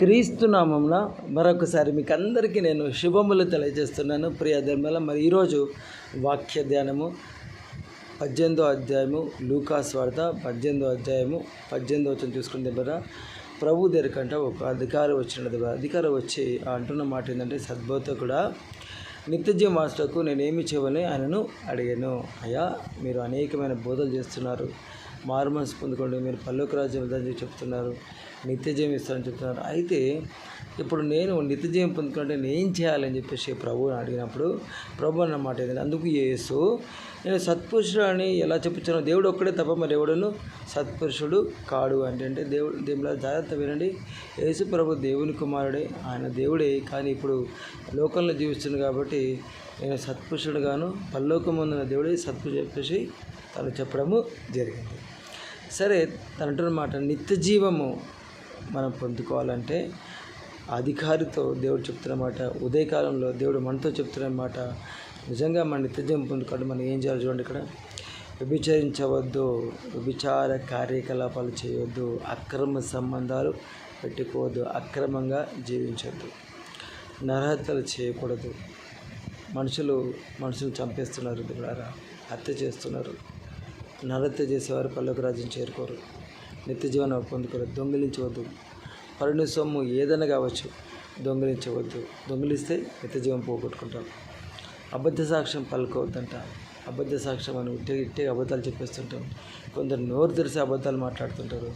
క్రీస్తు నామంలో మరొకసారి మీకు అందరికీ నేను శుభములు తెలియజేస్తున్నాను. ప్రియ ధర్మల మరి ఈరోజు వాక్య ధ్యానము పద్దెనిమిదో అధ్యాయము లూకాస్ వార్త పద్దెనిమిదో అధ్యాయము పద్దెనిమిదో వచ్చిన చూసుకుంటే దగ్గర ప్రభు దగ్గరకంట ఒక అధికారం వచ్చినది అధికారం వచ్చి అంటున్న మాట ఏంటంటే సద్భోత కూడా నిత్యజీవ మాస్టర్కు నేనేమి చేయవని ఆయనను అడిగాను. అయ్యా మీరు అనేకమైన బోధలు చేస్తున్నారు. మారు మనసు పొందుకోండి. మీరు పల్లోక రాజ్యం వెళ్తారని చెప్తున్నారు. నిత్యజయం ఇస్తారని చెప్తున్నారు. అయితే ఇప్పుడు నేను నిత్యజీవం పొందుకుంటే నేను ఏం చేయాలని చెప్పేసి ప్రభువుని అడిగినప్పుడు ప్రభు అన్నమాట ఏంటంటే అందుకు యేసు నేను సత్పురుషుడు అని ఎలా చెప్పుచ్చాను దేవుడు ఒక్కడే తప్ప మరి ఎవడను సత్పురుషుడు కాడు అంటే అంటే దేవుడు దేవుల జాగ్రత్త వినండి. యేసు ప్రభు దేవుని కుమారుడే. ఆయన దేవుడే. కానీ ఇప్పుడు లోకంలో జీవిస్తుంది కాబట్టి నేను సత్పురుషుడు గాను పల్లోకముందున దేవుడే సత్పురుషుడు చెప్పేసి తను చెప్పడము జరిగింది. సరే తన అంటున్న మాట నిత్య జీవము మనం పొందుకోవాలంటే అధికారితో దేవుడు చెప్తున్నమాట ఉదయకాలంలో దేవుడు మనతో చెప్తున్న మాట నిజంగా మన నిత్యజీవం పొందుకోవడం మనం ఏం చేయాలి చూడండి ఇక్కడ. వ్యభిచరించవద్దు వ్యభిచార కార్యకలాపాలు చేయవద్దు అక్రమ సంబంధాలు పెట్టుకోవద్దు అక్రమంగా జీవించవద్దు. నరహత్యలు చేయకూడదు. మనుషులు మనుషులు చంపేస్తున్నారు దేవుడారా. హత్య చేస్తున్నారు. నరత్య చేసేవారు పల్లెకు రాజ్యం చేరుకోరు. నిత్య జీవనం పొందుకోరు. దొంగిలించవద్దు. పరుని సొమ్ము ఏదైనా కావచ్చు. దొంగిలించవద్దు. దొంగిలిస్తే నిత్య జీవం పోగొట్టుకుంటాం. అబద్ధ సాక్ష్యం పలుకోవద్దంట. అబద్ధ సాక్ష్యం అని ఇట్టే ఇట్టే అబద్ధాలు చెప్పేస్తుంటాం. కొందరు నోరు తెరిసి అబద్ధాలు మాట్లాడుతుంటారు.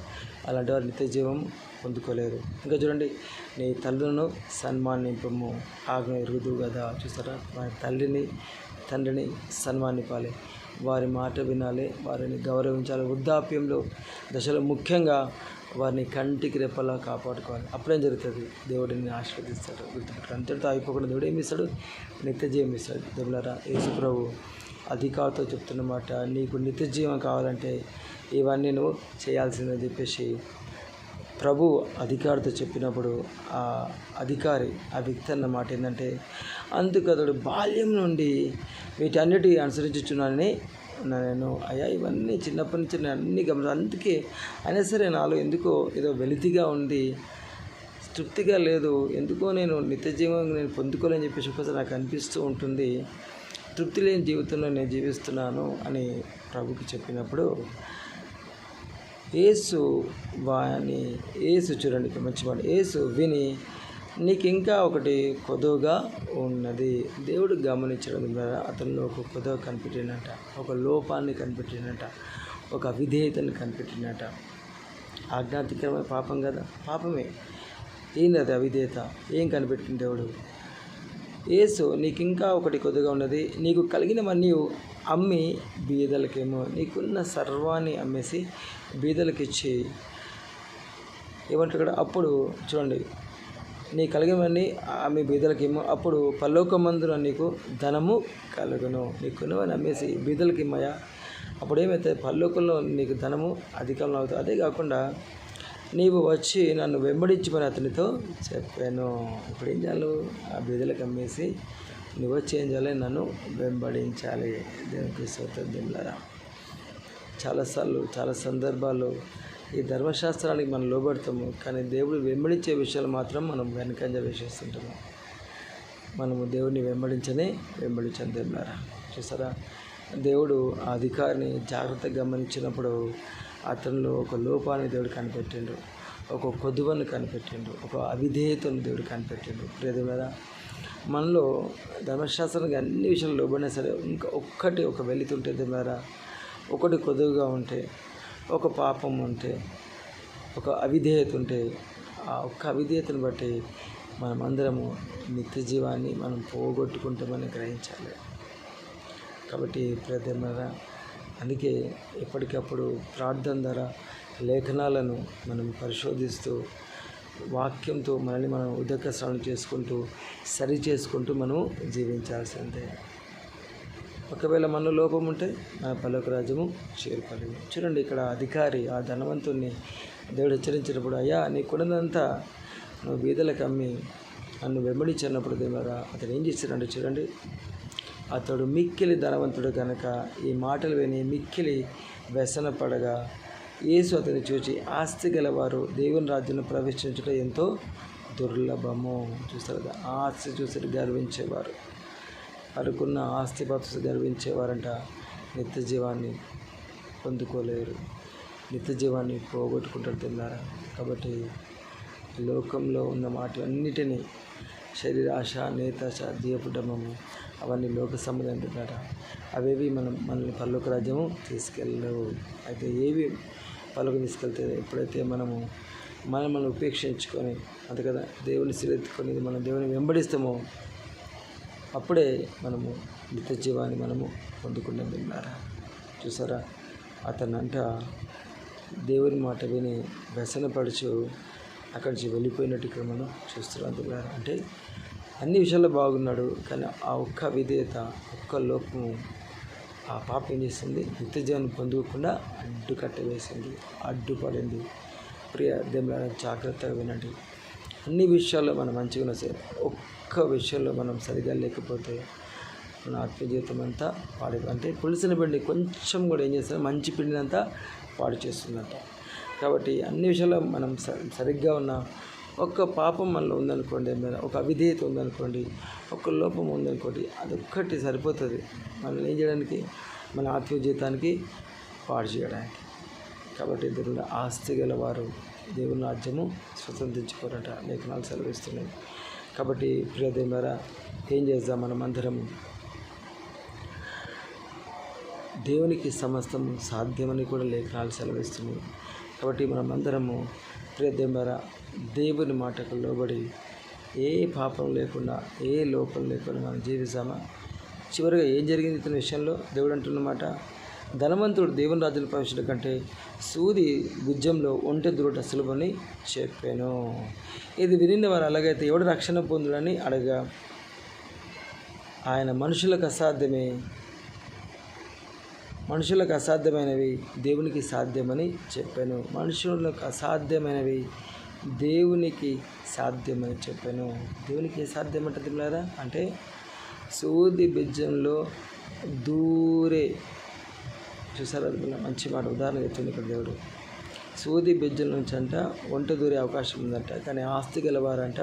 అలాంటి వారు నిత్య జీవం పొందుకోలేరు. ఇంకా చూడండి నీ తల్లులను సన్మానింపము. ఆజ్ఞ ఎరుగుదు కదా. చూస్తారా మన తల్లిని తండ్రిని సన్మానిపాలి. వారి మాట వినాలి వారిని గౌరవించాలి. వృద్ధాప్యంలో దశలో ముఖ్యంగా వారిని కంటికి రెప్పలా కాపాడుకోవాలి. అప్పుడేం జరుగుతుంది? దేవుడిని ఆశీర్వదిస్తాడు. గుర్తుపెట్టాడు అంతటితో అయిపోకుండా దేవుడు ఏమి ఇస్తాడు? నిత్య జీవం ఇస్తాడు. దేవులారా యేసుప్రభు అధికారితో చెప్తున్నమాట నీకు నిత్య జీవం కావాలంటే ఇవన్నీ నువ్వు చేయాల్సిందని చెప్పేసి ప్రభు అధికారితో చెప్పినప్పుడు ఆ అధికారి ఆ వ్యక్తి అన్న మాట ఏంటంటే అందుకు అతడు బాల్యం నుండి వీటన్నిటి అనుసరించుచున్నానని నేను అయ్యా ఇవన్నీ చిన్నప్పటి నుంచి నేను అన్ని గమని అందుకే అయినా సరే నాలో ఎందుకో ఏదో వెలితిగా ఉంది తృప్తిగా లేదు ఎందుకో నేను నిత్య జీవం నేను పొందుకోలేని చెప్పేసి ఒకసారి నాకు అనిపిస్తూ ఉంటుంది. తృప్తి లేని జీవితంలో నేను జీవిస్తున్నాను అని ప్రభుకి చెప్పినప్పుడు ఏసు వాని ఏసు చూడండి ఇక్కడ మంచి ఏసు విని నీకు ఇంకా ఒకటి కొదవగా ఉన్నది. దేవుడు గమనించడం ద్వారా అతనిలో ఒక కొదవ కనిపెట్టినట ఒక లోపాన్ని కనిపెట్టినట ఒక విధేయతను కనిపెట్టినట ఆజ్ఞాతికరమైన పాపం కదా? పాపమే. ఏంది అది అవిధేయత? ఏం కనిపెట్టిన దేవుడు? ఏసు నీకు ఇంకా ఒకటి కొద్దిగా ఉన్నది. నీకు కలిగినవన్నీ అమ్మి బీదలకేమో నీకున్న సర్వాన్ని అమ్మేసి బీదలకిచ్చి ఇచ్చి ఏమంటారు అప్పుడు చూడండి నీ కలిగినవన్నీ బీదలకి బీదలకేమో అప్పుడు పల్లోకమందున నీకు ధనము కలుగును. నీకున్నవన్నీ అమ్మేసి బీదలకి ఇమ్మయా అప్పుడు ఏమైతే పల్లోకంలో నీకు ధనము అధికంలో అవుతుంది అదే కాకుండా నీవు వచ్చి నన్ను వెంబడించమని అతనితో చెప్పాను. ఇప్పుడు ఏం చేయాలి? ఆ బీదలకు అమ్మేసి నువ్వు వచ్చి ఏం చేయాలి? నన్ను వెంబడించాలి. దేవునికి స్వతంత్రంలారా చాలాసార్లు చాలా సందర్భాల్లో ఈ ధర్మశాస్త్రానికి మనం లోబడతాము. కానీ దేవుడు వెంబడించే విషయాలు మాత్రం మనం వెనకంజ వేసేస్తుంటాము మనము దేవుడిని వెంబడించనే వెంబడించని దేవులారా చూసారా? దేవుడు ఆ అధికారిని జాగ్రత్తగా గమనించినప్పుడు అతనిలో ఒక లోపాన్ని దేవుడు కనిపెట్టిండు. ఒక కొదువను కనిపెట్టిండు. ఒక అవిధేయతను దేవుడు కనిపెట్టిండు. ప్రియదేవులారా మనలో ధర్మశాస్త్రానికి అన్ని విషయాలు లోబడినా సరే ఇంకా ఒక్కటి ఒక వెళుతుంటే దేవులారా ఒకటి కొదువుగా ఉంటే ఒక పాపం ఉంటే ఒక అవిధేయత ఉంటే ఆ ఒక్క అవిధేయతను బట్టి మనమందరము నిత్య జీవాన్ని మనం పోగొట్టుకుంటామని గ్రహించాలి. కాబట్టి ప్రతిమరా అందుకే ఎప్పటికప్పుడు ప్రార్థన ద్వారా లేఖనాలను మనం పరిశోధిస్తూ వాక్యంతో మనల్ని మనం ఉదక స్నానం చేసుకుంటూ సరి చేసుకుంటూ మనం జీవించాల్సిందే. ఒకవేళ మనలో లోపం ఉంటే ఆ పల్లొక రాజ్యము చేరుకోలేదు. చూడండి ఇక్కడ అధికారి ఆ ధనవంతుణ్ణి దేవుడు హెచ్చరించినప్పుడు అయ్యా నీ కుడనంతా నువ్వు బీదలకు అమ్మి నన్ను వెంబడించినప్పుడు దేవరా అతను ఏం చేశాడంటే చూడండి అతడు మిక్కిలి ధనవంతుడు కనుక ఈ మాటలు విని మిక్కిలి వ్యసన పడగా యేసు అతన్ని చూచి ఆస్తి గలవారు దేవుని రాజ్యంలో ప్రవేశించడం ఎంతో దుర్లభము. చూస్తారు కదా ఆస్తి చూసి గర్వించేవారు. వారికున్న ఆస్తి పాత్ర గర్వించేవారంట. నిత్య జీవాన్ని పొందుకోలేరు. నిత్య జీవాన్ని పోగొట్టుకుంటారు తిన్నారా కాబట్టి లోకంలో ఉన్న వాటి శరీరాశ నేతాశ దీయపుడమము అవన్నీ లోక సంబంధం తిన్నారా అవేవి మనం మనల్ని పల్లొక రాజ్యము తీసుకెళ్ళవు. అయితే ఏవి పలుకు తీసుకెళ్తే ఎప్పుడైతే మనము మనం మనం ఉపేక్షించుకొని అంతే కదా దేవుని సిరెత్తుకొని మనం దేవుని వెంబడిస్తామో అప్పుడే మనము నిత్య జీవాన్ని మనము పొందుకునే విన్నారా? చూసారా? అతనంట దేవుని మాట విని వ్యసనపడుచు అక్కడి నుంచి వెళ్ళిపోయినట్టు ఇక్కడ మనం చూస్తున్నాం విన్నారా అంటే అన్ని విషయాల్లో బాగున్నాడు కానీ ఆ ఒక్క విధేయత ఒక్క లోపము ఆ పాప ఏం చేసింది? నిత్య జీవాన్ని పొందుకోకుండా అడ్డుకట్ట వేసింది అడ్డుపడింది. ప్రియ దేవుల జాగ్రత్తగా వినండి. అన్ని విషయాల్లో మనం మంచిగా ఉన్నా. సరే ఒక్క విషయంలో మనం సరిగా లేకపోతే మన ఆత్మీయ జీవితం అంతా పాడి. అంటే పులిసిన పిండి కొంచెం కూడా ఏం చేస్తుంది మంచి పిండిని అంతా పాడు చేస్తుందంట కాబట్టి అన్ని విషయాల్లో మనం స సరిగ్గా ఉన్న ఒక్క పాపం మనలో ఉందనుకోండి ఏమైనా ఒక అవిధేయత ఉందనుకోండి ఒక లోపం ఉందనుకోండి అదొక్కటి సరిపోతుంది. మనల్ని ఏం చేయడానికి? మన ఆత్మీయ జీవితానికి పాడు చేయడానికి. కాబట్టి దేవుని ఆస్తి గల వారు దేవుని రాజ్యము స్వతంత్రించుకోరట లేఖనాలు సెలవిస్తున్నాయి. కాబట్టి ప్రియ దేవులారా ఏం చేద్దాం మనం అందరము దేవునికి సమస్తం సాధ్యమని కూడా లేఖనాలు సెలవిస్తున్నాయి. కాబట్టి మనం అందరము ప్రియ దేవులారా దేవుని మాటకు లోబడి ఏ పాపం లేకుండా ఏ లోపం లేకుండా మనం జీవిస్తామా? చివరిగా ఏం జరిగింది ఇతని విషయంలో? దేవుడు అంటున్నమాట ధనవంతుడు దేవుని రాజుల ప్రవేశం కంటే సూది గుజ్జంలో ఒంటె దురుట సులభని చెప్పాను. ఇది వినిన వారు అలాగైతే ఎవడు రక్షణ పొందుడని అడగా. ఆయన మనుషులకు అసాధ్యమే. మనుషులకు అసాధ్యమైనవి దేవునికి సాధ్యమని చెప్పాను. మనుషులకు అసాధ్యమైనవి దేవునికి సాధ్యమని చెప్పాను. దేవునికి సాధ్యమంటే తిన్నారా అంటే సూది బిజ్జంలో దూరే చూసారా? మంచి మాట ఉదాహరణ చెప్తుంది ఇక్కడ దేవుడు. సూది బిజ్జల నుంచి అంట వంట దూరే అవకాశం ఉందంట. కానీ ఆస్తి గలవారంట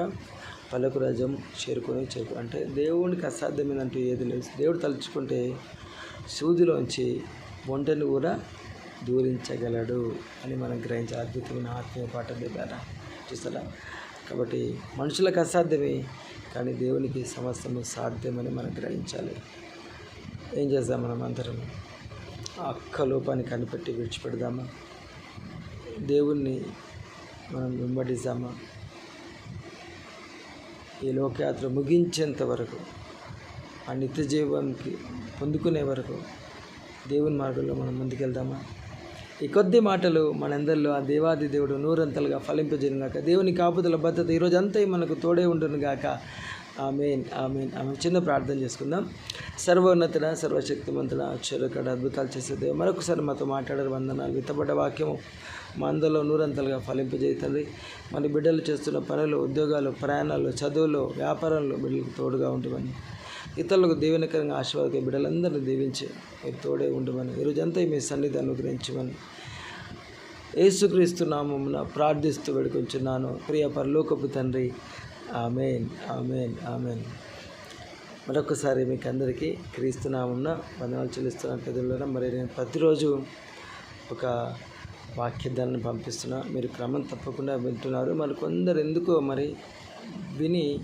పలకు రజం చేరుకొని చేరు అంటే దేవునికి అసాధ్యమైనంటూ ఏది లేదు. దేవుడు తలుచుకుంటే సూదిలోంచి వంటను కూడా దూరించగలడు అని మనం గ్రహించే అద్భుతమైన ఆత్మీయ పాఠం దగ్గర చూస్తారా కాబట్టి మనుషులకు అసాధ్యమే కానీ దేవునికి సమస్తము సాధ్యమని మనం గ్రహించాలి. ఏం చేద్దాం మనం అందరం? ఆ అక్క లోపాన్ని కనిపెట్టి విడిచిపెడదామా? దేవుణ్ణి మనం వెంబడిద్దామా? ఈ లోకయాత్ర ముగించేంత వరకు ఆ నిత్య జీవానికి పొందుకునే వరకు దేవుని మార్గంలో మనం ముందుకెళ్దామా? ఈ కొద్ది మాటలు మనందరిలో ఆ దేవాది దేవుడు నూరంతలుగా ఫలింపజేయను గాక దేవుని కాపుదల భద్రత ఈరోజు అంతా మనకు తోడే ఉండును గాక ఆమెన్ ఆమెన్ ఆమె చిన్న ప్రార్థన చేసుకుందాం. సర్వోన్నతుడ సర్వశక్తిమంతుడ చెరుకడ అద్భుతాలు చేసే మరొకసారి మాతో మాట్లాడారు వందనాలు. విత్తబడ్డ వాక్యము మా అందరిలో నూరంతలుగా ఫలింపజేయ మరి మన బిడ్డలు చేస్తున్న పనులు ఉద్యోగాలు ప్రయాణాలు చదువులు వ్యాపారంలో బిడ్డలకు తోడుగా ఉంటుందని ఇతరులకు దీవెనకరంగా ఆశీర్వాదక బిడ్డలందరినీ దీవించి మీరు తోడే ఉండమని. ఈరోజంతా మీ సన్నిధి అనుగ్రహించమని. యేసుక్రీస్తు నామమున ప్రార్థిస్తూ వేడుకొంచున్నాను. ప్రియ పరలోకపు తండ్రి ఆమెన్ ఆమెన్ ఆమెన్. మరొకసారి మీకు అందరికీ క్రీస్తు వందనాలు చెల్లిస్తున్నాను పెద్దల మరి నేను ప్రతిరోజు ఒక వాక్యదాన్ని పంపిస్తున్నా. మీరు క్రమం తప్పకుండా వింటున్నారు. మరి కొందరు ఎందుకో మరి విని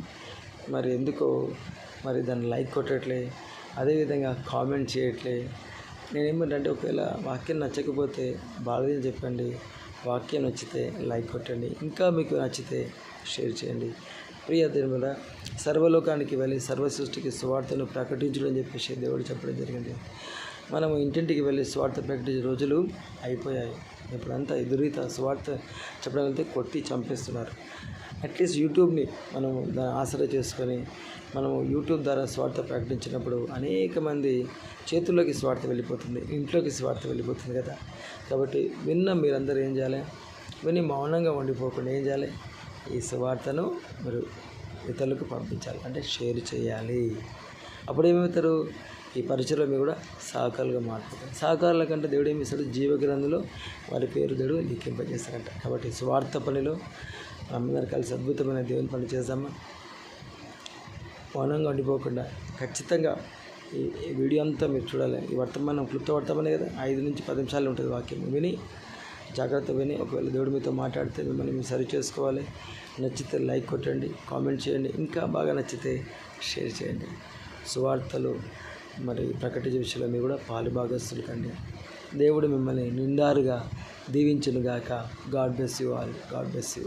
మరి ఎందుకో మరి దాన్ని లైక్ కొట్టట్లే అదేవిధంగా కామెంట్ చేయట్లే. నేనేమంటే ఒకవేళ వాక్యం నచ్చకపోతే బాధని చెప్పండి వాక్యం నచ్చితే లైక్ కొట్టండి ఇంకా మీకు నచ్చితే షేర్ చేయండి. ప్రియ దేవుల సర్వలోకానికి వెళ్ళి సర్వ సృష్టికి స్వార్థను ప్రకటించడం అని చెప్పేసి దేవుడు చెప్పడం జరిగింది. మనము ఇంటింటికి వెళ్ళి స్వార్థ ప్రకటించే రోజులు అయిపోయాయి. ఇప్పుడంతా ఎదురీత స్వార్థ చెప్పడం వెళ్తే కొట్టి చంపేస్తున్నారు. అట్లీస్ట్ యూట్యూబ్ని మనం దాన్ని ఆసరా చేసుకొని మనము యూట్యూబ్ ద్వారా స్వార్థ ప్రకటించినప్పుడు అనేక మంది చేతుల్లోకి స్వార్థ వెళ్ళిపోతుంది ఇంట్లోకి స్వార్థ వెళ్ళిపోతుంది కదా. కాబట్టి విన్న మీరందరూ ఏం చేయాలి? విని మౌనంగా ఉండిపోకుండా ఏం చేయాలి? ఈ సువార్తను మీరు ఇతరులకు పంపించాలి. అంటే షేర్ చేయాలి. అప్పుడు ఏమవుతారు? ఈ పరిచయలో మీరు కూడా సహకారులుగా మారిపోతారు సహకారుల కంటే దేవుడు ఏమి ఇస్తాడు జీవగ్రంథంలో వారి పేరు దేవుడు లిఖింపజేస్తారంట కాబట్టి స్వార్థ పనిలో అందరూ కలిసి అద్భుతమైన దేవుని పని చేద్దామా? మౌనంగా ఉండిపోకుండా ఖచ్చితంగా ఈ వీడియో అంతా మీరు చూడాలి. ఈ వర్తమానం క్లుప్త వర్తమానే కదా? ఐదు నుంచి పది నిమిషాలు ఉంటుంది వాక్యం. విని జాగ్రత్త విని ఒకవేళ దేవుడు మీతో మాట్లాడితే మిమ్మల్ని మీరు సరి చేసుకోవాలి. నచ్చితే లైక్ కొట్టండి కామెంట్ చేయండి ఇంకా బాగా నచ్చితే షేర్ చేయండి. సువార్తలు మరి ప్రకటించే విషయంలో మీరు కూడా పాలు భాగస్తులు కండి. దేవుడు మిమ్మల్ని నిండారుగా దీవించునుగాక. God bless you all. God bless you.